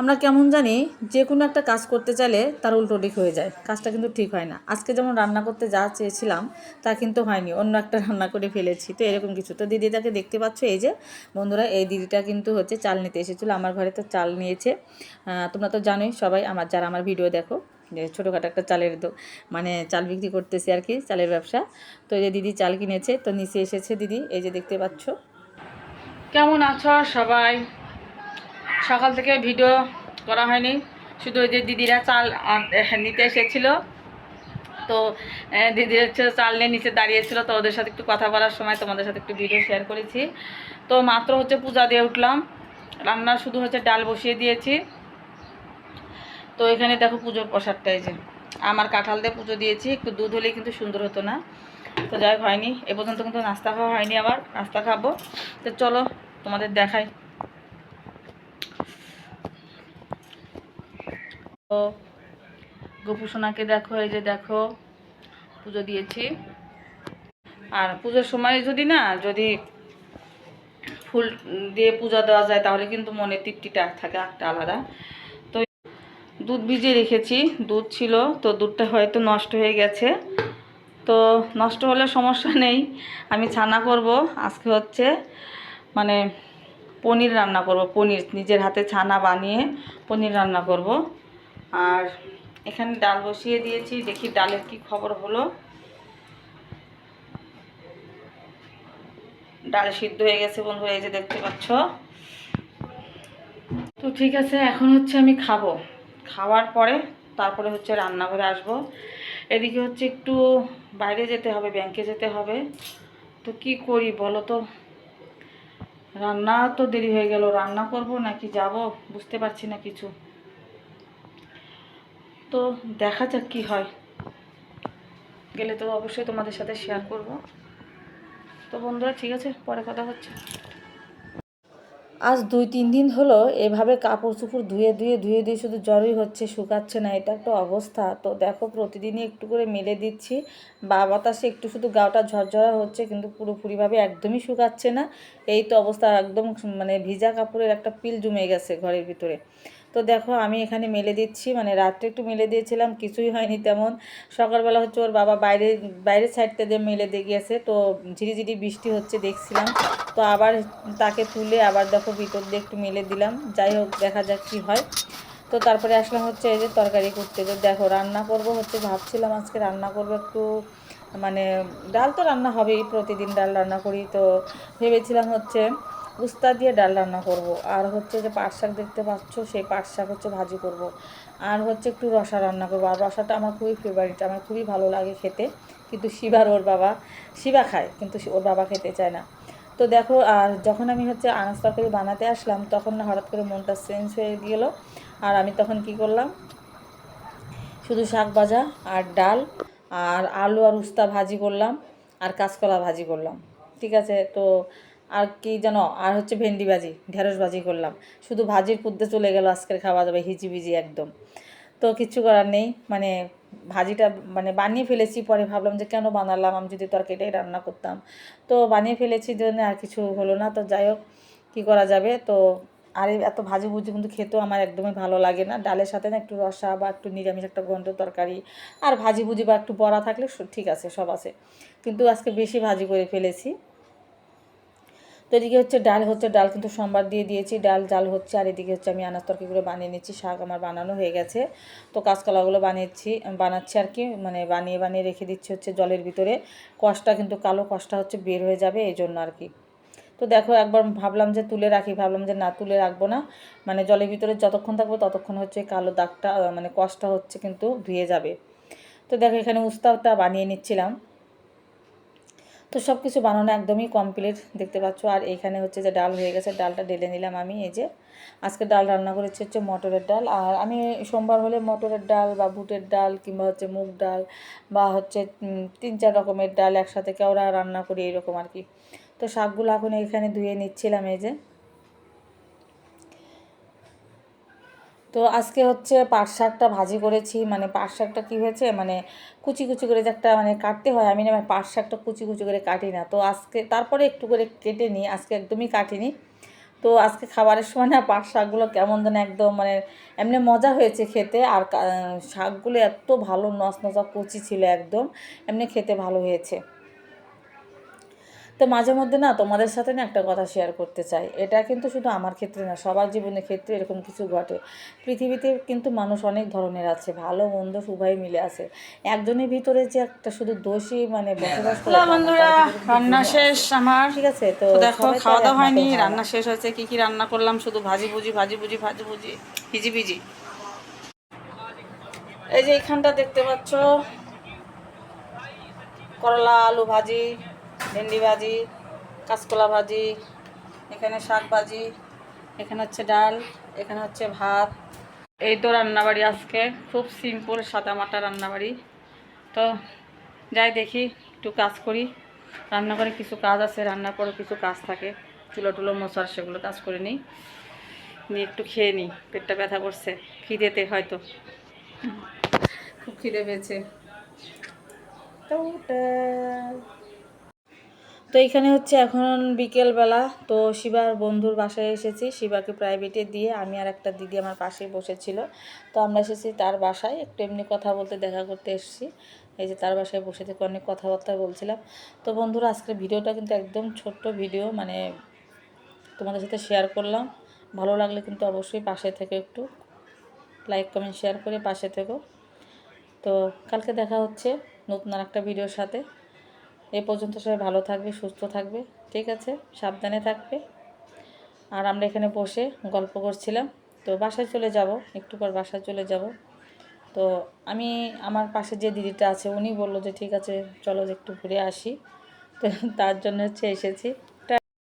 আমরা কেমন জানি যে কোনো একটা কাজ করতে চাইলে তার উল্টো দিক হয়ে যায়। কাজটা কিন্তু ঠিক হয় না। আজকে যেমন রান্না করতে যা চেয়েছিলাম, তা কিন্তু হয়নি। অন্য একটা রান্না করে ফেলেছি। তো এরকম কিছু। তো দিদিটাকে দেখতে পাচ্ছ, এই যে বন্ধুরা, এই দিদিটা কিন্তু হচ্ছে চাল নিতে এসেছিল। আমার ঘরে তো চাল নিয়েছে। তোমরা তো জানোই সবাই আমার, যারা আমার ভিডিও দেখো, যে ছোটোখাটো একটা চালের মানে চাল বিক্রি করতেছি আর কি, চালের ব্যবসা। তো এই যে দিদি চাল কিনেছে। তো নিচে এসেছে দিদি। এই যে দেখতে পাচ্ছ। কেমন আছো সবাই? সকাল থেকে ভিডিও করা হয়নি। শুধু ওই যে দিদিরা চাল নিতে এসেছিল। তো দিদিরা হচ্ছে চাল নিয়ে নিচে দাঁড়িয়েছিল। তো ওদের সাথে একটু কথা বলার সময় তোমাদের সাথে একটু ভিডিও শেয়ার করেছি। তো মাত্র হচ্ছে পূজা দিয়ে উঠলাম। রান্না শুধু হচ্ছে ডাল বসিয়ে দিয়েছি। তো এখানে দেখো পুজোর প্রসাদটা এই যে। আমার কাঁঠাল দিয়ে পুজো দিয়েছি। একটু দুধ হলেই কিন্তু সুন্দর হতো না। তো যাই হয়নি। এ পর্যন্ত কিন্তু নাস্তা খাওয়া হয়নি আবার। নাস্তা খাব। তো চলো তোমাদের দেখাই। গোপু সোনাকে দেখো, এই যে দেখো, পুজো দিয়েছি। আর পুজোর সময় যদি না, যদি ফুল দিয়ে পূজা দেওয়া যায়, তাহলে কিন্তু মনে তৃপ্তিটা থাকে একটা আলাদা। তো দুধ ভিজিয়ে রেখেছি, দুধ ছিল, তো দুধটা হয়তো নষ্ট হয়ে গেছে। তো নষ্ট হলে সমস্যা নেই, আমি ছানা করব, আজকে হচ্ছে মানে পনির রান্না করব, পনির, নিজের হাতে ছানা বানিয়ে পনির রান্না করব। আর এখানে ডাল বসিয়ে দিয়েছি, দেখি ডালের কি খবর হলো। ডাল সিদ্ধ হয়ে গেছে বন্ধুরা, এই যে দেখতে পাচ্ছ। তো ঠিক আছে, এখন হচ্ছে আমি খাব। খাওয়ার পরে তারপরে হচ্ছে রান্নাঘরে আসব। এদিকে হচ্ছে একটু বাইরে যেতে হবে ব্যাংকে যেতে হবে। তো কি করি বলো তো? রান্না তো দেরি হয়ে গেল, রান্না করব নাকি যাব? বুঝতে পারছি না কিছু। তো দেখা যাক কি হয়। গেলে তো অবশ্যই তোমাদের সাথে শেয়ার করব। তো বন্ধুরা, ঠিক আছে, পরে কথা হচ্ছে। আজ দুই তিন দিন হলো এভাবে কাপড় চোপড় ধুয়ে ধুয়ে ধুয়ে ধুয়ে শুধু জ্বরই হচ্ছে, শুকাচ্ছে না, এটা একটা অবস্থা। তো দেখো, প্রতিদিনই একটু করে মেলে দিচ্ছি। বা বাতাসে একটু শুধু গাওটা ঝরঝরা হচ্ছে, কিন্তু পুরোপুরিভাবে একদমই শুকাচ্ছে না। এই তো অবস্থা, একদম মানে ভিজা কাপড়ের একটা পিল জমে গেছে ঘরের ভিতরে। তো দেখো, আমি এখানে মেলে দিচ্ছি। মানে রাত্রে একটু মেলে দিয়েছিলাম, কিছুই হয়নি তেমন। সকালবেলা হচ্ছে ওর বাবা বাইরে, বাইরের সাইডতে দিয়ে মেলে দিয়ে গিয়েছে। তো ঝিরিঝিরি বৃষ্টি হচ্ছে দেখছিলাম। তো আবার তাকে তুলে আবার দেখো ভিতর দিয়ে একটু মেলে দিলাম। যাই হোক, দেখা যাক কী হয়। তো তারপরে আসলাম হচ্ছে এই যে তরকারি করতে। তো দেখো, রান্না করব হচ্ছে, ভাবছিলাম আজকে রান্না করব একটু মানে ডাল তো রান্না হবেই, প্রতিদিন ডাল রান্না করি। তো ভেবেছিলাম হচ্ছে উস্তা দিয়ে ডাল রান্না করব। আর হচ্ছে যে পাট শাক দেখতে পাচ্ছ, সেই পাট শাক হচ্ছে ভাজি করব। আর হচ্ছে একটু রসা রান্না করব। আর রসাটা আমার খুবই ফেভারিট আমার খুবই ভালো লাগে খেতে। কিন্তু শিবার ওর বাবা, শিবা খায়, কিন্তু ওর বাবা খেতে চায় না। তো দেখো, আর যখন আমি হচ্ছে আনাজ তরকারি বানাতে আসলাম, তখন না হঠাৎ করে মনটা চেঞ্জ হয়ে গেল। আর আমি তখন কি করলাম, শুধু শাক ভাজা আর ডাল আর আলু আর উস্তা ভাজি করলাম আর কাঁচকলা ভাজি করলাম। ঠিক আছে? তো আর কি জানো আর হচ্ছে ভেন্ডি ভাজি, ঢেঁড়স ভাজি করলাম। শুধু ভাজির পুদ্দে চলে গেল, আজকের খাওয়া যাবে হিজিবিজি একদম। তো কিচ্ছু করার নেই মানে ভাজিটা মানে বানিয়ে ফেলেছি, পরে ভাবলাম যে কেন বানালাম, আমি যদি তরকারিটাই রান্না করতাম। তো বানিয়ে ফেলেছি জন্য আর কিছু হলো না, তো যাই হোক, কী করা যাবে? তো আর এত ভাজি ভুজি কিন্তু খেতেও আমার একদমই ভালো লাগে না। ডালের সাথে না একটু রসা বা একটু নিরামিষ একটা গন্ধ তরকারি, আর ভাজি ভুজি বা একটু বড়া থাকলে ঠিক আছে, সব আছে। কিন্তু আজকে বেশি ভাজি করে ফেলেছি। তো এদিকে হচ্ছে ডাল হচ্ছে ডাল কিন্তু সোমবার দিয়ে দিয়েছি, ডাল, জাল হচ্ছে। আর এদিকে হচ্ছে আমি আনাজ তরকারিগুলো বানিয়ে নিচ্ছি, শাক আমার বানানো হয়ে গেছে। তো কাঁচকলাগুলো বানিয়েছি, বানাচ্ছি আর কি মানে বানিয়ে বানিয়ে রেখে দিচ্ছি হচ্ছে জলের ভিতরে। কষটা কিন্তু কালো কষটা হচ্ছে বের হয়ে যাবে এই জন্য আর কি। তো দেখো একবার ভাবলাম যে তুলে রাখি, ভাবলাম যে না তুলে রাখব না। মানে জলের ভিতরে যতক্ষণ থাকব ততক্ষণ হচ্ছে কালো দাগটা মানে কষটা হচ্ছে কিন্তু ধুয়ে যাবে। তো দেখো এখানে উস্তাটা বানিয়ে নিচ্ছিলাম। তো সব কিছু বানানো একদমই কমপ্লিট দেখতে পাচ্ছ। আর এখানে হচ্ছে যে ডাল হয়ে গেছে, ডালটা ডেলে নিলাম আমি, এই যে। আজকে ডাল রান্না করেছি হচ্ছে মটরের ডাল। আর আমি সোমবার হলে মটরের ডাল বা বুটের ডাল কিংবা হচ্ছে মুগ ডাল বা হচ্ছে তিন চার রকমের ডাল একসাথে কেওড়া রান্না করি, এরকম আর কি। তো শাকগুলো এখন এখানে ধুয়ে নিচ্ছিলাম, এই যে। তো আজকে হচ্ছে পাট শাকটা ভাজি করেছি মানে পাট শাকটা কী হয়েছে মানে কুচি কুচি করে যে একটা মানে কাটতে হয়, আমি না পাট শাকটা কুচি কুচি করে কাটি না। তো আজকে তারপরে একটু করে কেটে নিই, আজকে একদমই কাটিনি। তো আজকে খাবারের সময় না পাট শাকগুলো কেমন যেন একদম মানে এমনি মজা হয়েছে খেতে, আর শাকগুলো এত ভালো নস নসা কচি ছিল একদম, এমনি খেতে ভালো হয়েছে। তো মাঝে মধ্যে না তোমাদের সাথে না একটা কথা শেয়ার করতে চাই। এটা কিন্তু শুধু আমার ক্ষেত্রে না সবার জীবনের ক্ষেত্রে এরকম কিছু ঘটে। পৃথিবীতে কিন্তু মানুষ অনেক ধরনের আছে ভালো মন্দ উভয় মিলে আছে। একজনের ভিতরে যে একটা শুধু দোষী মানে বসবাস করে বন্ধুরা রান্না শেষ আমার। ঠিক আছে তো দেখো খাওয়া দাওয়া হয়নি হয়। রান্না শেষ হয়েছে কি কি রান্না করলাম? শুধু ভাজি ভুজি ভাজি ভুজি ভাজি ভুজি ভিজি ভিজি। এই যে এইখানটা দেখতে পাচ্ছ করলা আলু ভাজি ভেন্ডি ভাজি, কাঁচকলা ভাজি, এখানে শাক ভাজি, এখানে হচ্ছে ডাল, এখানে হচ্ছে ভাত। এই তো রান্নাবাড়ি আজকে, খুব সিম্পল সাদা মাটা রান্নাবাড়ি। তো যাই দেখি, একটু কাজ করি। রান্নাঘরে কিছু কাজ আছে, রান্নার পরে কিছু কাজ থাকে। চুলো টুলো মশার সেগুলো কাজ করে নিই। নিয়ে একটু খেয়ে নিই, পেটটা ব্যথা করছে, খিদেতে হয়তো। খুব খিদে পেয়েছে। তো এখানে হচ্ছে এখন বিকেলবেলা, তো শিবার বন্ধুর বাসায় এসেছি। শিবাকে প্রাইভেটে দিয়ে আমি আর একটা দিদি আমার পাশেই বসেছিল। তো আমরা এসেছি তার বাসায়। একটু এমনি কথা বলতে, দেখা করতে এসেছি। এই যে তার বাসায় বসে থেকে অনেক কথাবার্তা বলছিলাম। তো বন্ধুরা, আজকের ভিডিওটা কিন্তু একদম ছোট্ট ভিডিও মানে তোমাদের সাথে শেয়ার করলাম। ভালো লাগলে কিন্তু অবশ্যই পাশে থেকে একটু লাইক কমেন্ট শেয়ার করে পাশে থেকো। তো কালকে দেখা হচ্ছে নতুন আর একটা ভিডিওর সাথে। এ পর্যন্ত সবাই ভালো থাকবে, সুস্থ থাকবে, ঠিক আছে? সাবধানে থাকবে। আর আমরা এখানে বসে গল্প করছিলাম। তো বাসায় চলে যাব, একটু পর বাসায় চলে যাব। তো আমি আমার পাশে যে দিদিটা আছে, উনি বলল যে, ঠিক আছে, চলো যে একটু ঘুরে আসি। তো তার জন্য হচ্ছে এসেছি।